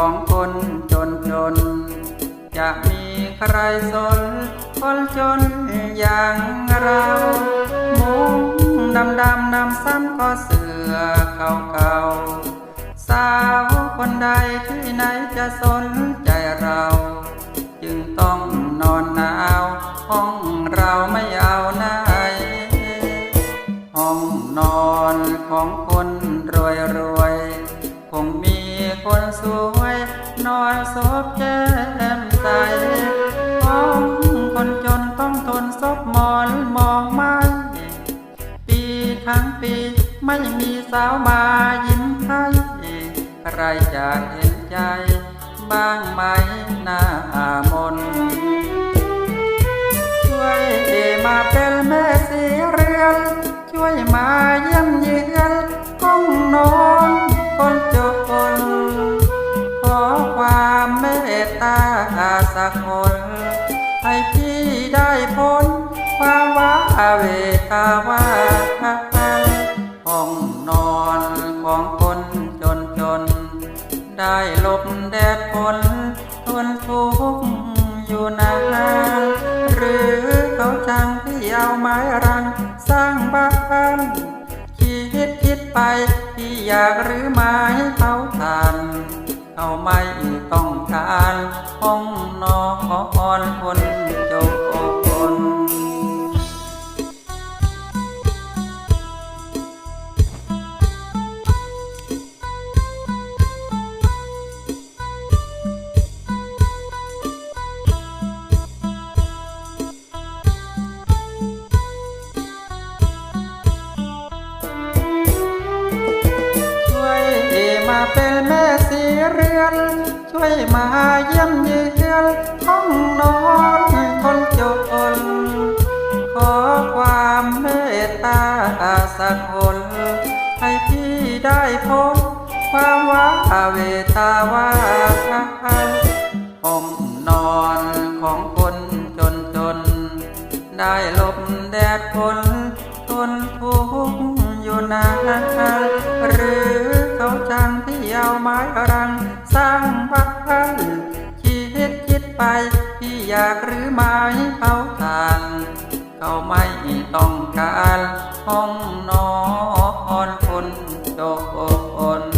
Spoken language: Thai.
ของคนจนจน จะมีใครสนคนจนอย่างเรา มุ้งดำดำนำซ้ำก็เสือเก่าเก่าสาวคนใดที่ไหนจะสนใจเรา จึงต้องนอนหนาว ห้องเราไม่เอาหน้า นอนซบแก้มใสห้องคนจนต้องทนซบหมอนมองไม่ปีทั้งปีไม่มีสาวมายิ้มให้ใครจะเห็นใจ บ้างไหมหน้ามน ช่วยมาเป็นแม่สีเรือนช่วยมา สักคนให้พี่ได้พ้นความว้าเวตาวาห้องนอนของคนจนจน ได้หลบแดดฝนทนทุกข์อยู่นานหรือเขาจังที่เอาไม้รังสร้างบ้านคิดคิดไปที่อยากหรือไม้เขาทานเขาไม่ เป็นแม่สีเรือน ช่วยมาเยี่ยมเยือนห้องนอนคนจน ขอความเมตตาสักคนให้พี่ได้พ้นความว้าเวตาวาห้องนอนของคนจนจน ได้หลบแดดฝนทนทุกข์อยู่นานายรัง สร้างบ้านคิดคิดไป ที่อยากหรือไม้เขาทานเขาไม่ต้องการห้องนอนคนจน